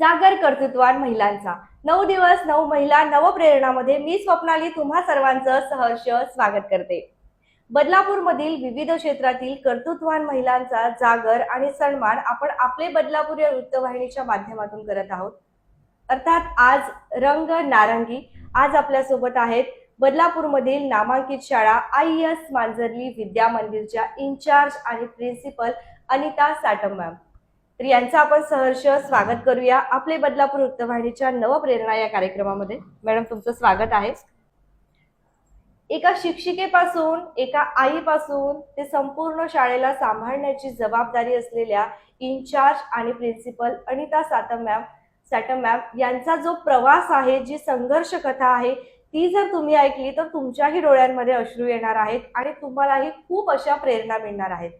जागर कर्तृत्वान महिलांचा. नऊ दिवस नऊ महिला नवप्रेरणामध्ये मी स्वप्नाली तुम्हा सर्वांचं सहर्ष स्वागत करते. बदलापूरमधील विविध क्षेत्रातील कर्तृत्वान महिलांचा जागर आणि सन्मान आपण आपले बदलापूर या वृत्तवाहिनीच्या माध्यमातून करत आहोत. अर्थात आज रंग नारंगी. आज आपल्यासोबत आहेत बदलापूरमधील नामांकित शाळा आय एस मांजरली विद्या मंदिरच्या इन्चार्ज आणि प्रिन्सिपल अनिता साटम मॅम तर यांचं आपण सहर्ष स्वागत करूया आपले बदलापूर वृत्तवाहिनीच्या नवप्रेरणा या कार्यक्रमामध्ये. मॅडम तुमचं स्वागत आहे. एका शिक्षिकेपासून एका आईपासून ते संपूर्ण शाळेला सांभाळण्याची जबाबदारी असलेल्या इन्चार्ज आणि प्रिन्सिपल अनिता सातम मॅम साटम मॅम यांचा जो प्रवास आहे जी संघर्ष कथा आहे ती जर तुम्ही ऐकली तर तुमच्याही डोळ्यांमध्ये अश्रू येणार आहेत आणि तुम्हालाही खूप अशा प्रेरणा मिळणार आहेत.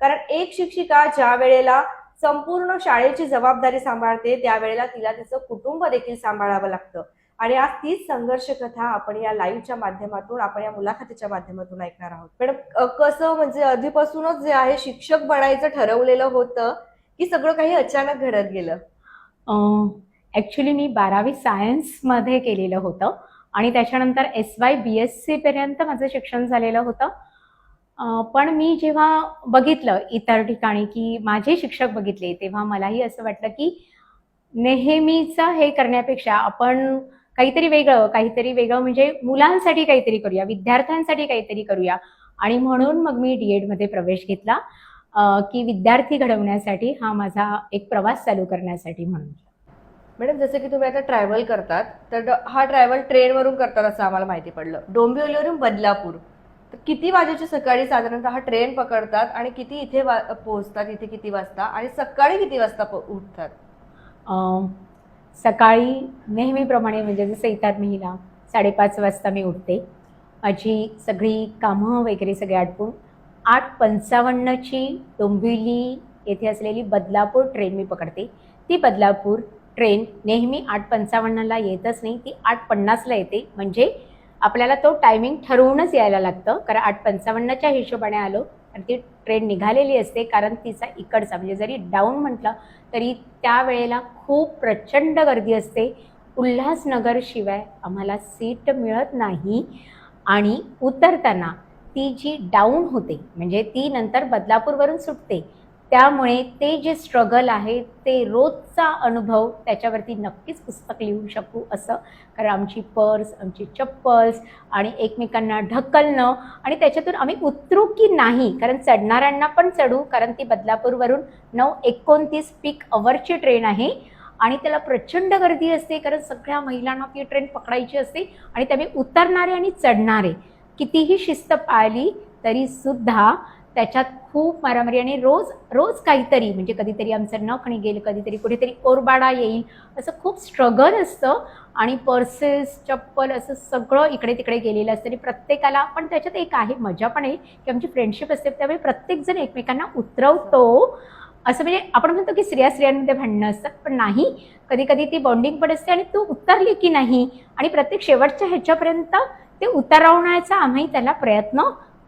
कारण एक शिक्षिका ज्या वेळेला संपूर्ण शाळेची जबाबदारी सांभाळते त्यावेळेला तिला तिचं कुटुंब देखील सांभाळावं लागतं. आणि आज तीच संघर्ष कथा आपण या लाईव्हच्या माध्यमातून आपण या मुलाखतीच्या माध्यमातून ऐकणार आहोत. पण कसं म्हणजे आधीपासूनच जे आहे शिक्षक बनायचं ठरवलेलं होतं की सगळं काही अचानक घडत गेलं? ऍक्च्युली मी बारावी सायन्समध्ये केलेलं होतं. आणि त्याच्यानंतर एस वाय बी एस सीपर्यंत माझं शिक्षण झालेलं होतं. पण मी जेव्हा बघितलं इतर ठिकाणी की माझे शिक्षक बघितले तेव्हा मलाही असं वाटलं की नेहमीचं हे करण्यापेक्षा आपण काहीतरी वेगळं काहीतरी वेगळं म्हणजे मुलांसाठी काहीतरी करूया विद्यार्थ्यांसाठी काहीतरी करूया. आणि म्हणून मग मी डी एडमध्ये प्रवेश घेतला की विद्यार्थी घडवण्यासाठी हा माझा एक प्रवास चालू करण्यासाठी म्हणून. मॅडम जसं की तुम्ही आता ट्रॅव्हल करतात तर हा ट्रॅव्हल ट्रेनवरून करतात असं आम्हाला माहिती पडलं. डोंबिवलीवरून बदलापूर. किती वाजेची सकाळी साधारणतः हा ट्रेन पकडतात आणि किती इथे वा- पोहोचतात इथे किती वाजता आणि सकाळी किती वाजता प- उठतात? सकाळी नेहमीप्रमाणे म्हणजे जसं इतर महिला साडेपाच वाजता मी उठते. माझी सगळी कामं वगैरे सगळे आटपून आठ पंचावन्नची डोंबिवली येथे असलेली बदलापूर ट्रेन मी पकडते. ती बदलापूर ट्रेन नेहमी आठ पंचावन्नला येतच नाही ती आठ पन्नासला येते. म्हणजे आपल्याला तो टायमिंग ठरवूनच यायला लागतं. कारण आठ पंचावन्नच्या हिशोबाने आलो आणि ती ट्रेन निघालेली असते. कारण तिचा इकडचा म्हणजे जरी डाऊन म्हटलं तरी त्यावेळेला खूप प्रचंड गर्दी असते. उल्हासनगर शिवाय आम्हाला सीट मिळत नाही. आणि उतरताना ती जी डाऊन होते म्हणजे ती नंतर बदलापूरवरून सुटते त्यामुळे ते जे स्ट्रगल आहे ते रोजचा अनुभव त्याच्यावरती नक्कीच पुस्तक लिहू शकू असं. कारण आमची पर्स आमची चप्पल्स आणि एकमेकांना ढकलणं आणि त्याच्यातून आम्ही उतरू की नाही कारण चढणाऱ्यांना पण चढू कारण ती बदलापूरवरून नऊ एकोणतीस पीक अवरची ट्रेन आहे आणि त्याला प्रचंड गर्दी असते कारण सगळ्या महिलांना ती ट्रेन पकडायची असते आणि त्यामुळे उतरणारे आणि चढणारे. कितीही शिस्त पाळली तरी सुद्धा त्याच्यात खूप मारामारी आणि रोज रोज काहीतरी म्हणजे कधीतरी आमचं नख निघेल कधीतरी कुठेतरी ओरबाडा येईल असं खूप स्ट्रगल असतं. आणि पर्सेस चप्पल असं सगळं इकडे तिकडे गेलेलं असतं. आणि प्रत्येकाला पण त्याच्यात एक आहे मजा पण आहे की आमची फ्रेंडशिप असते. त्यामुळे प्रत्येकजण एकमेकांना उतरवतो. असं म्हणजे आपण म्हणतो की स्त्रिया स्त्रियांमध्ये भांडणं असतात पण नाही. कधी कधी ती बॉन्डिंग पण असते आणि तू उतरली की नाही? आणि प्रत्येक शेवटच्या ह्याच्यापर्यंत ते उतरवण्याचा आम्ही त्याला प्रयत्न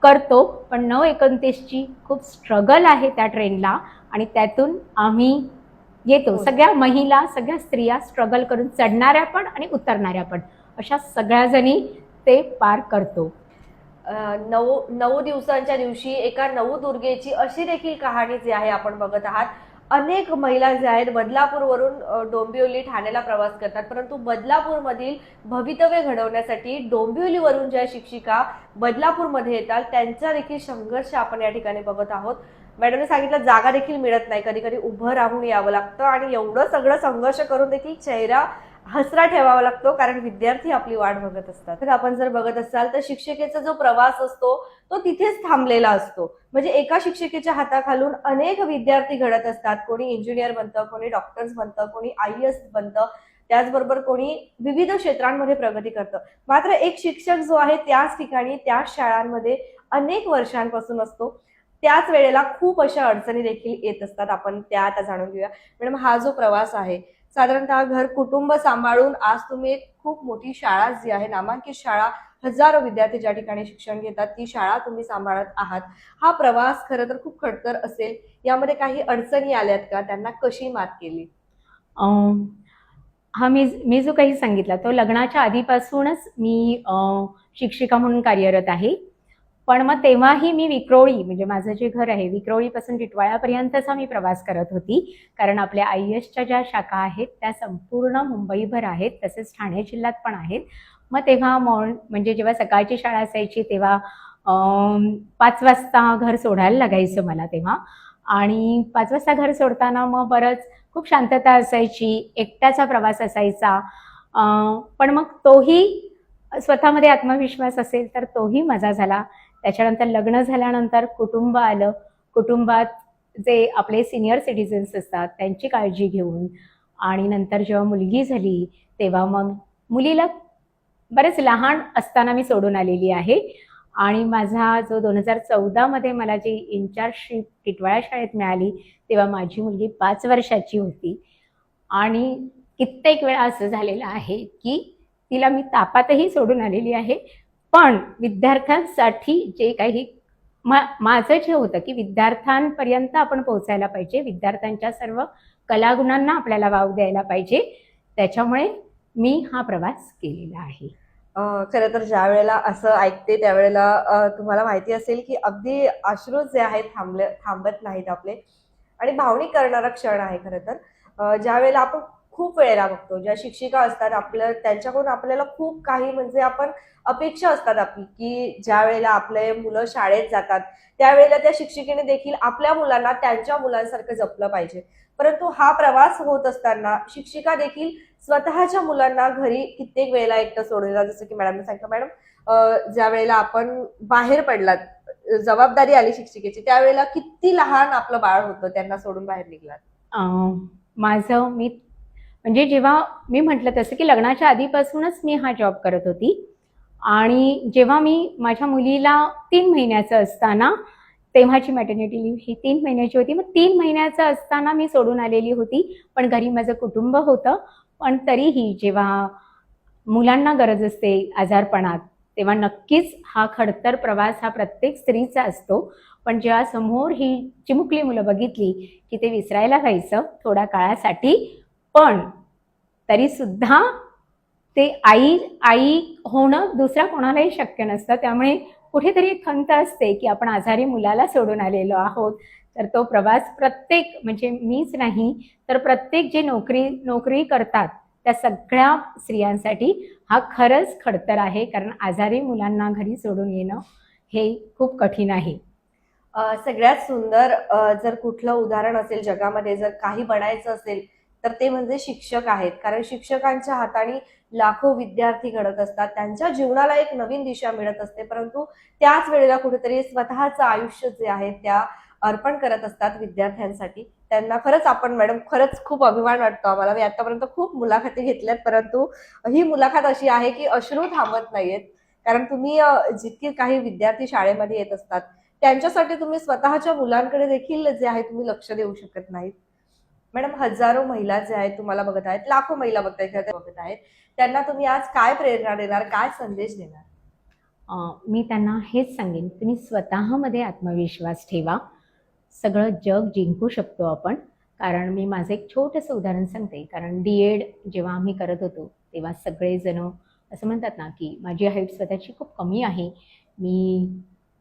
करतो पण नऊ एकोणतीसची खूप स्ट्रगल आहे त्या ट्रेनला आणि त्यातून आम्ही येतो. हो. सगळ्या महिला सगळ्या स्त्रिया स्ट्रगल करून चढणाऱ्या पण आणि उतरणाऱ्या पण. अशा सगळ्या ते पार करतो. नऊ नऊ दिवसांच्या दिवशी एका नऊ दुर्गेची अशी देखील कहाणी जी आहे आपण बघत आहात अनेक महिला ज्या आहेत बदलापूरवरून डोंबिवली ठाण्याला प्रवास करतात. परंतु बदलापूरमधील भवितव्य घडवण्यासाठी डोंबिवलीवरून ज्या शिक्षिका बदलापूरमध्ये येतात त्यांचा देखील संघर्ष आपण या ठिकाणी बघत आहोत. मॅडमने सांगितलं जागा देखील मिळत नाही. कधी कधी उभं राहून यावं लागतं आणि एवढं सगळं संघर्ष करून देखील चेहरा हसरा ठेवावा लागतो कारण विद्यार्थी आपली वाट बघत असतात. तर आपण जर बघत असाल तर शिक्षिकेचा जो प्रवास असतो तो तिथेच थांबलेला असतो. म्हणजे एका शिक्षिकेच्या हाताखालून अनेक विद्यार्थी घडत असतात. कोणी इंजिनियर बनतं कोणी डॉक्टर्स बनतं कोणी आय एस बनतं. त्याचबरोबर कोणी विविध क्षेत्रांमध्ये प्रगती करतं. मात्र एक शिक्षक जो आहे त्याच ठिकाणी त्याच शाळांमध्ये अनेक वर्षांपासून असतो. त्याच वेळेला खूप अशा अडचणी देखील येत असतात. आपण त्या आता जाणून घेऊया. मॅडम हा जो प्रवास आहे साधारणतः घर कुटुंब सांभाळून आज तुम्ही एक खूप मोठी शाळा जी आहे नामांकित शाळा हजारो विद्यार्थी ज्या ठिकाणी शिक्षण घेतात ती शाळा तुम्ही सांभाळत आहात. हा प्रवास खरं तर खूप खडतर असेल. यामध्ये काही अडचणी आल्यात का? त्यांना कशी मात केली? हा मी मी जो काही सांगितला तो लग्नाच्या आधीपासूनच मी शिक्षिका म्हणून कार्यरत आहे. पण मग तेव्हाही मी विक्रोळी म्हणजे माझं जे घर आहे विक्रोळीपासून टिटवाळ्यापर्यंतचा मी प्रवास करत होती. कारण आपल्या आय एसच्या ज्या शाखा आहेत त्या संपूर्ण मुंबईभर आहेत तसेच ठाणे जिल्ह्यात पण आहेत. मग तेव्हा मॉर्न म्हणजे जेव्हा सकाळची शाळा असायची तेव्हा पाच वाजता घर सोडायला लागायचं मला तेव्हा. आणि पाच वाजता घर सोडताना मग बरंच खूप शांतता असायची एकट्याचा प्रवास असायचा. पण मग तोही स्वतःमध्ये आत्मविश्वास असेल तर तोही मजा झाला. त्याच्यानंतर लग्न झाल्यानंतर कुटुंब आलं. कुटुंबात जे आपले सिनियर सिटिझन्स असतात त्यांची काळजी घेऊन आणि नंतर जेव्हा मुलगी झाली तेव्हा मग मुलीला बरेच लहान असताना मी सोडून आलेली आहे. आणि माझा जो दोन हजार चौदामध्ये मला जी इन्चार्जशिप टिटवाळा शाळेत मिळाली तेव्हा माझी मुलगी पाच वर्षाची होती. आणि कित्येक वेळा असं झालेलं आहे की तिला मी तापातही सोडून आलेली आहे. पण विद्यार्थ्यांसाठी जे काही मा माझं जे होतं की विद्यार्थ्यांपर्यंत आपण पोहोचायला पाहिजे विद्यार्थ्यांच्या सर्व कलागुणांना आपल्याला वाव द्यायला पाहिजे त्याच्यामुळे मी हा प्रवास केलेला आहे. खरं तर ज्या वेळेला असं ऐकते त्यावेळेला तुम्हाला माहिती असेल की अगदी अश्रू जे आहेत थांबले थांबत नाहीत आपले. आणि भावनिक करणारा क्षण आहे खरं तर. ज्या वेळेला आपण खूप वेळेला बघतो. ज्या शिक्षिका असतात आपल्या त्यांच्याकडून आपल्याला खूप काही म्हणजे आपण अपेक्षा असतात आपली की ज्या वेळेला आपले मुलं शाळेत जातात त्यावेळेला त्या शिक्षिकेने देखील आपल्या मुलांना त्यांच्या मुलांसारखं जपलं पाहिजे. परंतु हा प्रवास होत असताना शिक्षिका देखील स्वतःच्या मुलांना घरी कित्येक वेळेला एकटं सोडलेला जसं की मॅडमने सांगितलं मॅडम ज्या वेळेला आपण बाहेर पडलात जबाबदारी आली शिक्षिकेची त्यावेळेला किती लहान आपलं बाळ होतं त्यांना सोडून बाहेर निघलात? माझं मी म्हणजे जेव्हा मी म्हटलं तसं की लग्नाच्या आधीपासूनच मी हा जॉब करत होती. आणि जेव्हा मी माझ्या मुलीला तीन महिन्याचं असताना तेव्हाची मॅटर्निटी लिव्ह ही तीन महिन्याची होती. मग तीन महिन्याचं असताना मी सोडून आलेली होती. पण घरी माझं कुटुंब होतं. पण तरीही जेव्हा मुलांना गरज असते आजारपणात तेव्हा नक्कीच हा खडतर प्रवास हा प्रत्येक स्त्रीचा असतो. पण जेव्हा समोर ही चिमुकली मुलं बघितली की ते विसरायला व्हायचं थोड्या काळासाठी पण तरीसुद्धा ते आई आई होणं दुसऱ्या कोणालाही शक्य नसतं. त्यामुळे कुठेतरी एक खंत असते की आपण आजारी मुलाला सोडून आलेलो आहोत. तर तो प्रवास प्रत्येक म्हणजे मीच नाही तर प्रत्येक जे नोकरी नोकरी करतात त्या सगळ्या स्त्रियांसाठी हा खरंच खडतर आहे. कारण आजारी मुलांना घरी सोडून येणं हे खूप कठीण आहे. सगळ्यात सुंदर जर कुठलं उदाहरण असेल जगामध्ये जर काही बनायचं असेल तर ते म्हणजे शिक्षक आहेत. कारण शिक्षकांच्या हाताने लाखो विद्यार्थी घडत असतात. त्यांच्या जीवनाला एक नवीन दिशा मिळत असते. परंतु त्याच वेळेला कुठेतरी स्वतःचं आयुष्य जे आहे त्या अर्पण करत असतात विद्यार्थ्यांसाठी. त्यांना खरंच आपण मॅडम खरंच खूप अभिमान वाटतो आम्हाला. मी आतापर्यंत खूप मुलाखती घेतल्यात परंतु ही मुलाखत अशी आहे की अश्रू थांबत नाहीयेत. कारण तुम्ही जितके काही विद्यार्थी शाळेमध्ये येत असतात त्यांच्यासाठी तुम्ही स्वतःच्या मुलांकडे देखील जे आहे तुम्ही लक्ष देऊ शकत नाहीत. मॅडम हजारो महिला जे आहेत तुम्हाला बघत आहेत लाखो महिला बघत आहेत बघत आहेत. त्यांना तुम्ही आज काय प्रेरणा देणार काय संदेश देणार? मी त्यांना हेच सांगेन तुम्ही स्वतःमध्ये आत्मविश्वास ठेवा. सगळं जग जिंकू शकतो आपण. कारण मी माझं एक छोटंसं उदाहरण सांगते. कारण डी एड जेव्हा आम्ही करत होतो तेव्हा सगळेजण असं म्हणतात ना की माझी हाईट स्वतःची खूप कमी आहे. मी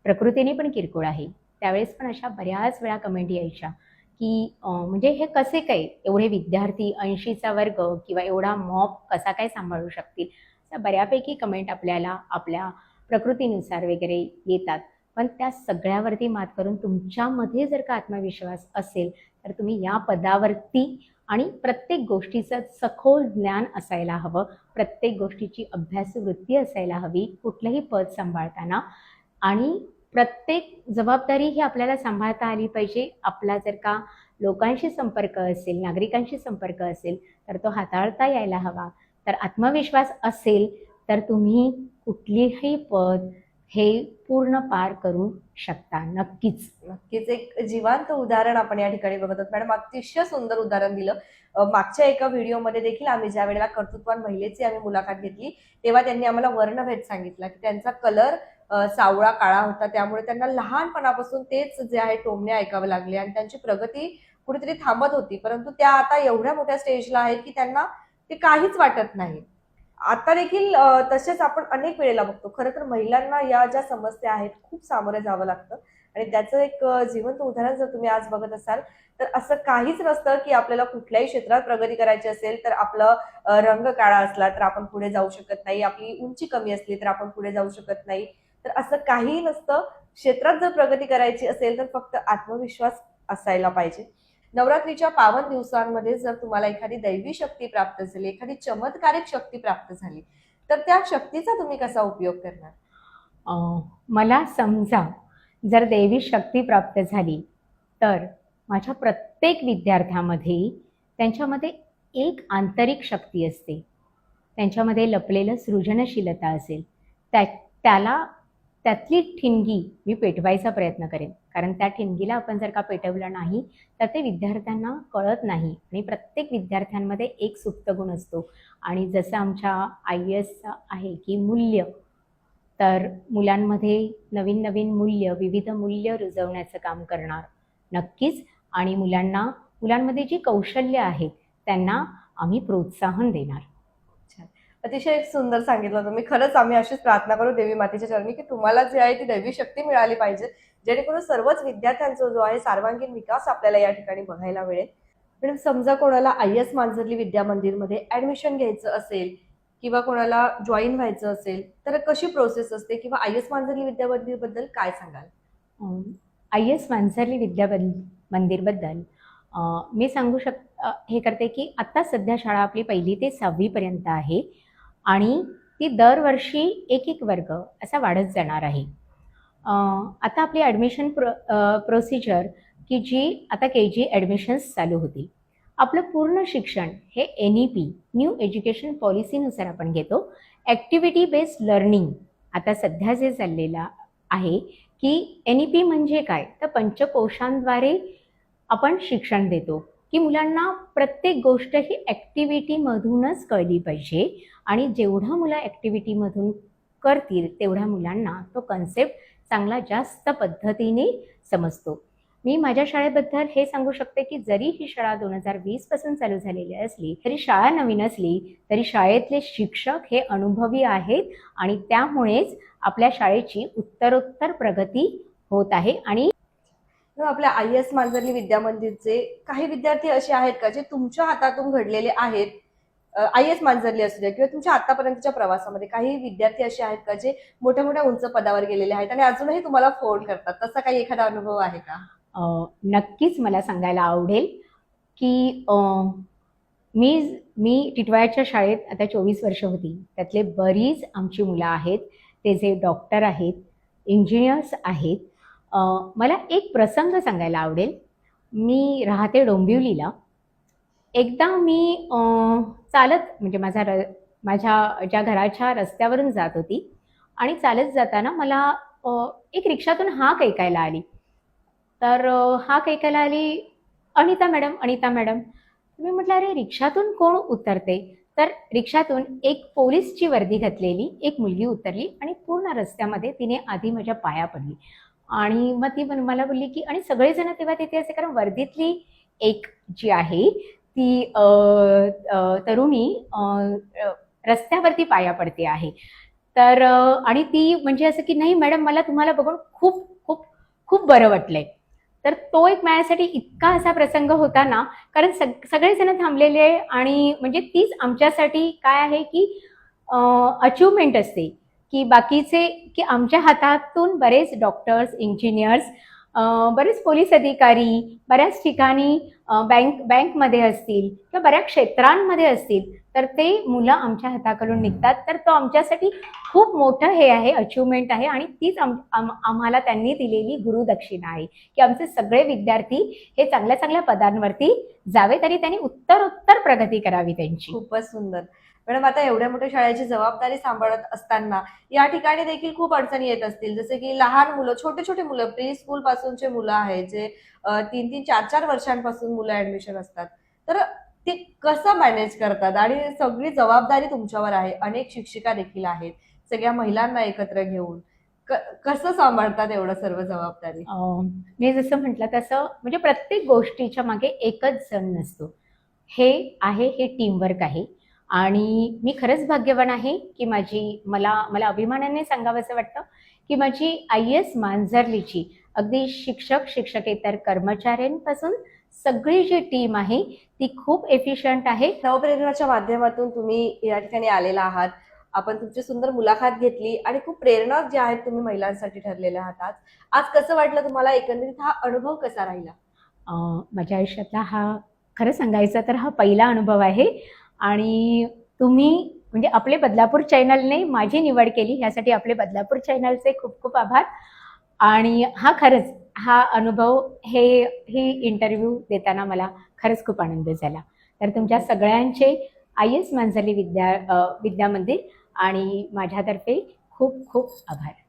प्रकृतीने पण किरकोळ आहे. त्यावेळेस पण अशा बऱ्याच वेळा कमेंट यायच्या. की म्हणजे हे कसे काय एवढे विद्यार्थी ऐंशीचा वर्ग किंवा एवढा मॉप कसा काय सांभाळू शकतील? त्या बऱ्यापैकी कमेंट आपल्याला आपल्या प्रकृतीनुसार वगैरे येतात. पण त्या सगळ्यावरती मात करून तुमच्यामध्ये जर का आत्मविश्वास असेल तर तुम्ही या पदावरती आणि प्रत्येक गोष्टीचं सखोल ज्ञान असायला हवं. प्रत्येक गोष्टीची अभ्यासवृत्ती असायला हवी कुठलंही पद सांभाळताना. आणि प्रत्येक जबाबदारी ही आपल्याला सांभाळता आली पाहिजे. आपला जर का लोकांशी संपर्क असेल नागरिकांशी संपर्क असेल तर तो हाताळता यायला हवा. तर आत्मविश्वास असेल तर तुम्ही कुठलीही पद हे पूर्ण पार करू शकता नक्कीच. नक्कीच. एक जिवंत उदाहरण आपण या ठिकाणी बघत आहोत. मॅडम अतिशय सुंदर उदाहरण दिलं. मागच्या एका व्हिडिओमध्ये देखील आम्ही ज्या वेळेला कर्तृत्वान महिलेची आम्ही मुलाखत घेतली तेव्हा त्यांनी आम्हाला वर्णभेद सांगितला की त्यांचा कलर सावळा काळा होता. त्यामुळे त्यांना लहानपणापासून तेच जे आहे टोमणे ऐकावे लागले आणि त्यांची प्रगती कुठेतरी थांबत होती. परंतु त्या आता एवढ्या मोठ्या स्टेजला आहेत की त्यांना ते काहीच वाटत नाही. आता देखील तसेच आपण अनेक वेळेला बघतो. खरं तर महिलांना या ज्या समस्या आहेत खूप सामोरं जावं लागतं. आणि त्याचं एक जिवंत उदाहरण जर तुम्ही आज बघत असाल तर असं काहीच नसतं की आपल्याला कुठल्याही क्षेत्रात प्रगती करायची असेल तर आपलं रंग काळा असला तर आपण पुढे जाऊ शकत नाही. आपली उंची कमी असली तर आपण पुढे जाऊ शकत नाही. तर असं काहीही नसतं. क्षेत्रात जर प्रगती करायची असेल तर फक्त आत्मविश्वास असायला पाहिजे. नवरात्रीच्या पावन दिवसांमध्ये जर तुम्हाला एखादी दैवी शक्ती प्राप्त झाली एखादी चमत्कारिक शक्ती प्राप्त झाली तर त्या शक्तीचा तुम्ही कसा उपयोग करणार? मला समजा जर दैवी शक्ती प्राप्त झाली तर माझ्या प्रत्येक विद्यार्थ्यामध्ये त्यांच्यामध्ये एक आंतरिक शक्ती असते. त्यांच्यामध्ये लपलेलं सृजनशीलता असेल. त्या त्याला त्यातली ठिणगी मी पेटवायचा प्रयत्न करेन. कारण त्या ठिणगीला आपण जर का पेटवलं नाही तर ते विद्यार्थ्यांना कळत नाही. आणि प्रत्येक विद्यार्थ्यांमध्ये एक सुप्त गुण असतो. आणि जसं आमच्या आय एसचा आहे की मूल्य तर मुलांमध्ये नवीन नवीन मूल्य विविध मूल्य रुजवण्याचं काम करणार नक्कीच. आणि मुलांना मुलांमध्ये जी कौशल्य आहेत त्यांना आम्ही प्रोत्साहन देणार. अतिशय सुंदर सांगितलं तुम्ही. खरंच आम्ही अशीच प्रार्थना करू देवी मातेच्या चरणी की तुम्हाला जे आहे ती दैवी शक्ती मिळाली पाहिजे. जेणेकरून सर्वच विद्यार्थ्यांचा जो आहे सर्वांगीण विकास आपल्याला या ठिकाणी बघायला मिळेल. मॅडम समजा कोणाला आय एस मांजरली विद्या मंदिरमध्ये ऍडमिशन घ्यायचं असेल किंवा कोणाला जॉईन व्हायचं असेल तर कशी प्रोसेस असते किंवा आय एस मांजरली विद्या मंदिरबद्दल काय सांगाल? आय एस मांजरली विद्या मंदिरबद्दल मी सांगू शक हे करते की आत्ता सध्या शाळा आपली पहिली ते सहावीपर्यंत आहे. आणि ती दरवर्षी एक एक वर्ग असा वाढत जाणार आहे. आता आपली ॲडमिशन प्रो प्रोसिजर की जी आता के जी ॲडमिशन्स चालू होतील आपलं पूर्ण शिक्षण हे N E P new education पॉलिसीनुसार आपण घेतो. ॲक्टिव्हिटी बेस्ड लर्निंग आता सध्या जे चाललेलं आहे की एन ई पी म्हणजे काय? तर पंचकोशांद्वारे आपण शिक्षण देतो. की मुलांना प्रत्येक गोष्ट ही ॲक्टिव्हिटीमधूनच कळली पाहिजे. आणि जेवढं मुलं ॲक्टिव्हिटीमधून करतील तेवढ्या मुलांना तो कन्सेप्ट चांगला जास्त पद्धतीने समजतो. मी माझ्या शाळेबद्दल हे सांगू शकते की जरी ही शाळा दोन हजार वीसपासून चालू झालेली असली तरी शाळा नवीन असली तरी शाळेतले शिक्षक हे अनुभवी आहेत आणि त्यामुळेच आपल्या शाळेची उत्तरोत्तर प्रगती होत आहे. आणि आपल्या आय एस मांजरली विद्या मंदिरचे काही विद्यार्थी असे आहेत का जे तुमच्या हातातून घडलेले आहेत? आय एस मांजरली असू द्या किंवा तुमच्या आतापर्यंतच्या प्रवासामध्ये काही विद्यार्थी असे आहेत का जे मोठ्या मोठ्या उंच पदावर गेलेले आहेत आणि अजूनही तुम्हाला फोन करतात? तसा काही एखादा अनुभव आहे का? नक्कीच मला सांगायला आवडेल की मी मी टिटवाळ्याच्या शाळेत आता चोवीस वर्ष होती. त्यातले बरीच आमची मुलं आहेत. ते जे डॉक्टर आहेत इंजिनियर्स आहेत मला एक प्रसंग सांगायला आवडेल. मी राहते डोंबिवलीला. एकदा मी चालत म्हणजे माझा र माझ्या ज्या घराच्या रस्त्यावरून जात होती आणि चालत जाताना मला एक रिक्षातून हाक ऐकायला आली. तर हाक ऐकायला आली अनिता मॅडम अनिता मॅडम. मी म्हटलं अरे रिक्षातून कोण उतरते? तर रिक्षातून एक पोलीसची वर्दी घातलेली एक मुलगी उतरली आणि पूर्ण रस्त्यामध्ये तिने आधी माझ्या पाया पडली. आणि मग ती मला बोलली की आणि सगळेजण तेव्हा तिथे असे कारण वर्धेतली एक जी आहे ती तरुणी रस्त्यावरती पाया पडते आहे. तर आणि ती म्हणजे असं की नाही मॅडम मला तुम्हाला बघून खूप खूप खूप बरं वाटलंय. तर तो एक माझ्यासाठी इतका असा प्रसंग होता ना कारण सग सगळेजण थांबलेले आहे आणि म्हणजे तीच आमच्यासाठी काय आहे की अचिव्हमेंट असते. की बाकीचे की आमच्या हातातून बरेच डॉक्टर्स इंजिनियर्स बरेच पोलीस अधिकारी बऱ्याच ठिकाणी बँक बँकमध्ये असतील किंवा बऱ्याच क्षेत्रांमध्ये असतील तर ते मुलं आमच्या हाताकडून निघतात. तर तो आमच्यासाठी खूप मोठं हे आहे अचिव्हमेंट आहे आणि तीच आम आम्हाला त्यांनी दिलेली गुरुदक्षिणा आहे की आमचे सगळे विद्यार्थी हे चांगल्या चांगल्या पदांवरती जावेत आणि त्यांनी उत्तरोत्तर प्रगती करावी त्यांची. खूपच सुंदर. मॅडम आता एवढ्या मोठ्या शाळेची जबाबदारी सांभाळत असताना या ठिकाणी देखील खूप अडचणी येत असतील. जसे की लहान मुलं छोटे छोटे मुलं प्री स्कूल पासूनचे मुलं आहेत जे तीन तीन चार चार वर्षांपासून मुलं ऍडमिशन असतात. तर ते कसं मॅनेज करतात? आणि सगळी जबाबदारी तुमच्यावर आहे. अनेक शिक्षिका देखील आहेत. सगळ्या महिलांना एकत्र घेऊन. कसं सांभाळतात एवढं सर्व जबाबदारी? मी जसं म्हटलं तसं म्हणजे प्रत्येक गोष्टीच्या मागे एकच जण नसतो. हे आहे हे टीमवर्क आहे. आणि मी खरंच भाग्यवान आहे की माझी मला मला अभिमानाने सांगावंसं वाटतं की माझी आय एस मांजरलीची अगदी शिक्षक शिक्षकेतर कर्मचाऱ्यांपासून सगळी जी टीम आहे ती खूप एफिशियंट आहे. नवप्रेरणाच्या माध्यमातून तुम्ही या ठिकाणी आलेला आहात. आपण तुमची सुंदर मुलाखत घेतली आणि खूप प्रेरणा जे आहेत तुम्ही महिलांसाठी ठरलेल्या आहात आज. आज कसं वाटलं तुम्हाला? एकंदरीत हा अनुभव कसा राहिला? माझ्या आयुष्यातला हा खरं सांगायचा तर हा पहिला अनुभव आहे. आणि तुम्ही म्हणजे आपले बदलापूर चॅनलने माझी निवड केली ह्यासाठी आपले बदलापूर चॅनलचे खूप खूप आभार. आणि हा खरंच हा अनुभव हे ही इंटरव्ह्यू देताना मला खरंच खूप आनंद झाला. तर तुमच्या सगळ्यांचे आय एस मांझली विद्या विद्यामंदिर विद्या मंदिर आणि माझ्यातर्फे खूप खूप आभार.